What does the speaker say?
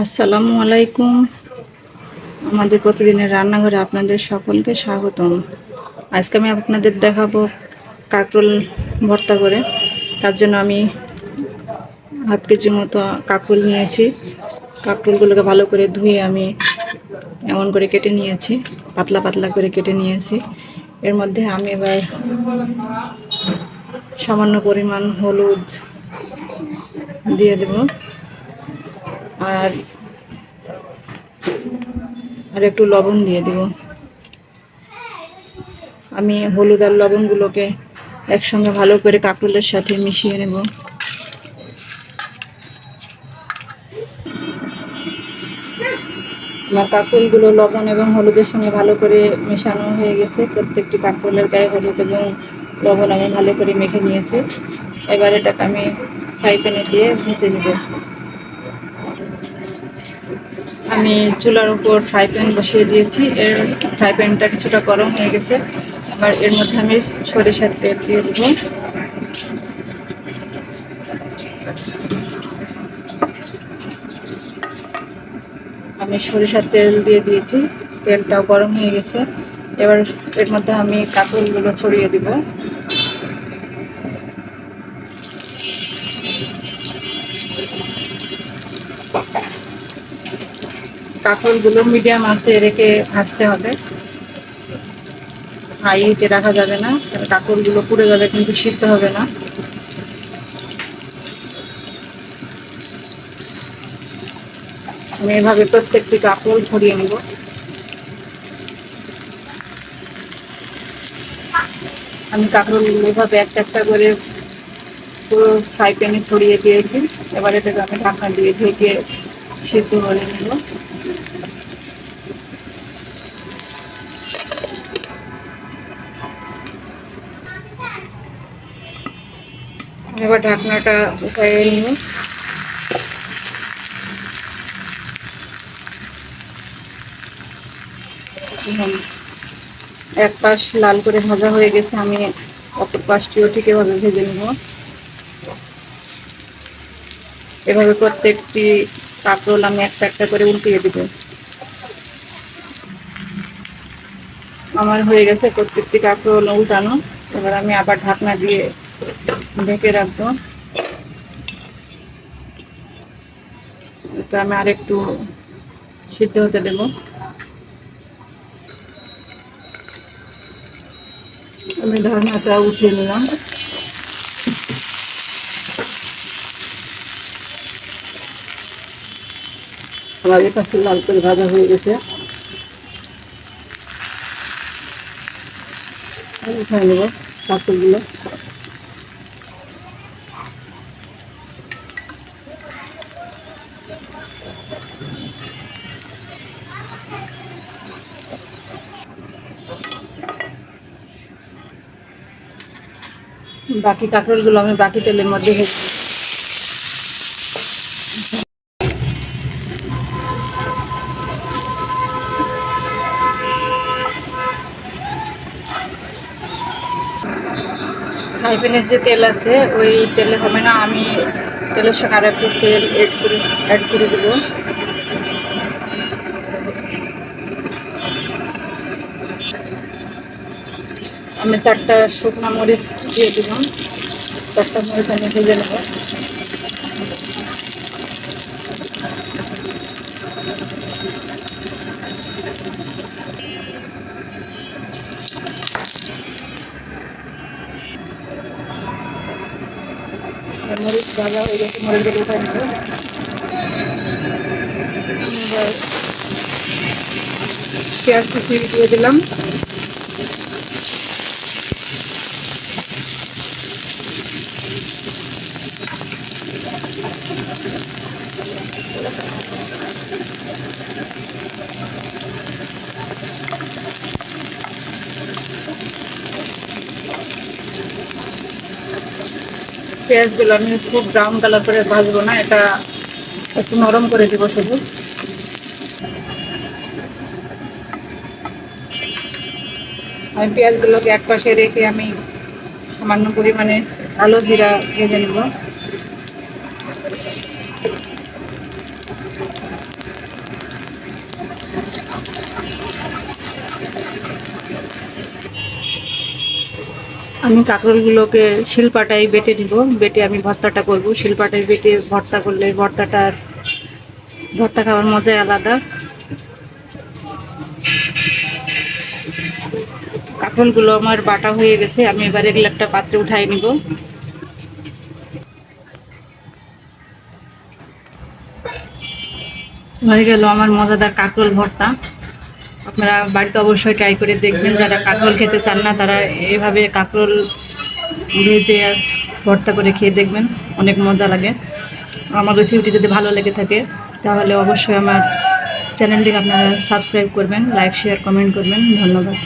আসসালামু আলাইকুম। আমাদের প্রতিদিনের রান্নাঘরে আপনাদের সকলকে স্বাগতম। আজকে আমি আপনাদের দেখাবো কাঁকরোল ভর্তা করে। তার জন্য আমি হাফ কেজি মতো কাঁকরোল নিয়েছি। কাঁকরোলগুলোকে ভালো করে ধুয়ে আমি এমন করে কেটে নিয়েছি, পাতলা পাতলা করে কেটে নিয়েছি। এর মধ্যে আমি এবার সামান্য পরিমাণ হলুদ দিয়ে দেব। আর আর একটু লবণ দিয়ে দিব। আমি হলুদ আর লবণগুলোকে একসঙ্গে ভালো করে কাঁকরোলের সাথে মিশিয়ে নেব। আমার কাঁকরোলগুলো লবণ এবং হলুদের সঙ্গে ভালো করে মেশানো হয়ে গেছে। প্রত্যেকটি কাঁকরোলের গায়ে হলুদ এবং লবণ আমি ভালো করে মেখে নিয়েছি। এবার এটাকে আমি ফ্রাই প্যানে দিয়ে ভেজে নেব। আমি চুলার উপর ফ্রাই প্যান বসিয়ে দিয়েছি। এর ফ্রাই প্যানটা কিছুটা গরম হয়ে গেছে। এবার এর মধ্যে আমি সরিষার তেল দিয়ে দেবো। আমি সরিষার তেল দিয়ে দিয়েছি। তেলটাও গরম হয়ে গেছে। এবার এর মধ্যে আমি কাঁকরোলগুলো ছড়িয়ে দিব। কাঁকরোলগুলো মিডিয়াম আঁচে রেখে ভাজতে হবে। হাই হিটে রাখা যাবে না কারণ কাঁকরোলগুলো পুড়ে গেলে কিন্তু সিদ্ধ হবে না। আমি এভাবে প্রত্যেকটি কাঁকরোল ছড়িয়ে নেব। আমি কাঁকরোলগুলো এভাবে একটা একটা করে পুরো ফ্রাই প্যানে ছড়িয়ে দিয়েছি। এবার এটাকে আমি ঢাকনা দিয়ে ঢেকে সিদ্ধ করে নেব এবার ঢাকনাটা নিব এক পাশ লাল করে ভাজা হয়ে গেছে, আমি অপর পাশটিও ঠিক এভাবে ভেজে নেব। এভাবে প্রত্যেকটি কাঁকরোল আমি একটা একটা করে উল্টিয়ে দিব। আমার হয়ে গেছে প্রত্যেকটি কাঁকরোল উল্টানো। এবার আমি আবার ঢাকনা দিয়ে ঢেকে রাখব। এটা আমি আর একটু সিদ্ধ হতে দেবো। আমি ঢাকনাটা উঠিয়ে নিলাম। আমার পাশে লাল করে ভাজা হয়ে গেছে। উঠাই নেব কাপড়গুলো বাকি কাঁকরোলগুলো আমি বাকি তেলের মধ্যে ভেজে ফ্রাই যে তেল আছে, ওই তেলে হবে না, আমি তেলের সঙ্গে আর একটু তেল এড করে অ্যাড করে দেবো। আমি চারটা শুকনো মরিচ দিয়ে দিলাম। চারটা মরিচ আমি ভেজে নেব। মরিচ হয়ে গেছে মরিচগুলো উঠাই নেব পেঁয়াজ কুচি দিয়ে দিলাম পেঁয়াজগুলো আমি খুব ব্রাউন কালার করে ভাজবো না, এটা একটু নরম করে দিব শুধু। আমি পেঁয়াজগুলোকে এক পাশে রেখে আমি সামান্য পরিমাণে আলো, জিরা ভেজে নেব। আমি কাঁকরোলগুলোকে শিলপাটায় বেটে নিব, বেটে আমি ভর্তাটা করব। শিলপাটায় বেটে ভর্তা করলে ভর্তাটার, ভর্তা খাওয়ার মজাই আলাদা। কাঁকরোলগুলো আমার বাটা হয়ে গেছে, আমি এবার এগুলো একটা পাত্রে উঠাই নিব। হয়ে গেল আমার মজাদার কাঁকরোল ভর্তা। আপনারা বাড়িতে অবশ্যই ট্রাই করে দেখবেন, যারা কাঁকরোল খেতে চান না, তারা এভাবে কাঁকরোল ভেজে ভর্তা করে খেয়ে দেখবেন, অনেক মজা লাগে। আমার রেসিপিটি যদি ভালো লেগে থাকে, তাহলে অবশ্যই আমার চ্যানেলটিকে আপনারা সাবস্ক্রাইব করবেন লাইক শেয়ার কমেন্ট করবেন, ধন্যবাদ।